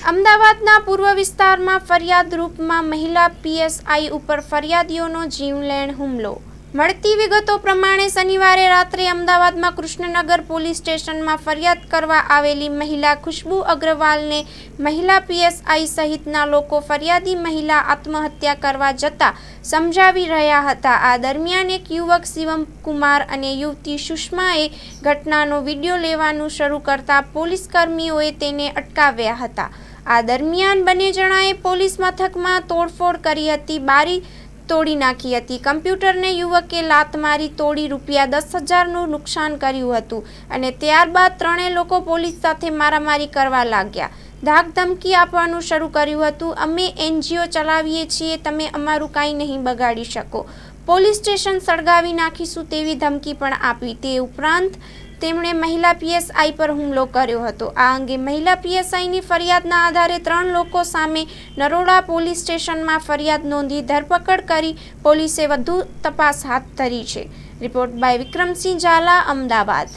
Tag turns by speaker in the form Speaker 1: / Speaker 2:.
Speaker 1: અમદાવાદના પૂર્વ વિસ્તારમાં ફરિયાદ રૂપમાં મહિલા પીએસઆઈ ઉપર ફરિયાદીઓનો જીવલેણ હુમલો. મળતી વિગતો પ્રમાણે શનિવારે રાત્રે અમદાવાદમાં કૃષ્ણનગર પોલીસ સ્ટેશનમાં ફરિયાદ કરવા આવેલી મહિલા ખુશ્બુ અગ્રવાલને મહિલા પીએસઆઈ સહિતના લોકો ફરિયાદી મહિલા આત્મહત્યા કરવા જતા સમજાવી રહ્યા હતા. આ દરમિયાન એક યુવક શિવમ કુમાર અને યુવતી સુષ્માએ ઘટનાનો વીડિયો લેવાનું શરૂ કરતા પોલીસ કર્મીઓએ તેને અટકાવ્યા હતા. આ દરમિયાન બંને જણાએ પોલીસ મથકમાં તોડફોડ કરી હતી, બારી તોડી નાખી હતી. કમ્પ્યુટરને યુવકે લાત મારી તોડી રૂપિયા દસ હજારનું નુકસાન કર્યું હતું અને ત્યારબાદ ત્રણેય લોકો પોલીસ સાથે મારામારી કરવા લાગ્યા. ધાક ધમકી આપવાનું શરૂ કર્યું હતું. અમે એનજીઓ ચલાવીએ છીએ, તમે અમારું કાંઈ નહીં બગાડી શકો. પોલીસ સ્ટેશન સળગાવી નાખીશું તેવી ધમકી પણ આપી. તે ઉપરાંત તેમણે મહિલા પીએસઆઈ પર હુમલો કર્યો હતો. આ અંગે મહિલા પીએસઆઈની ફરિયાદના આધારે ત્રણ લોકો સામે નરોડા પોલીસ સ્ટેશનમાં ફરિયાદ નોંધી ધરપકડ કરી પોલીસે વધુ તપાસ હાથ ધરી છે. Report by Vikramsinh Zala, Ahmedabad.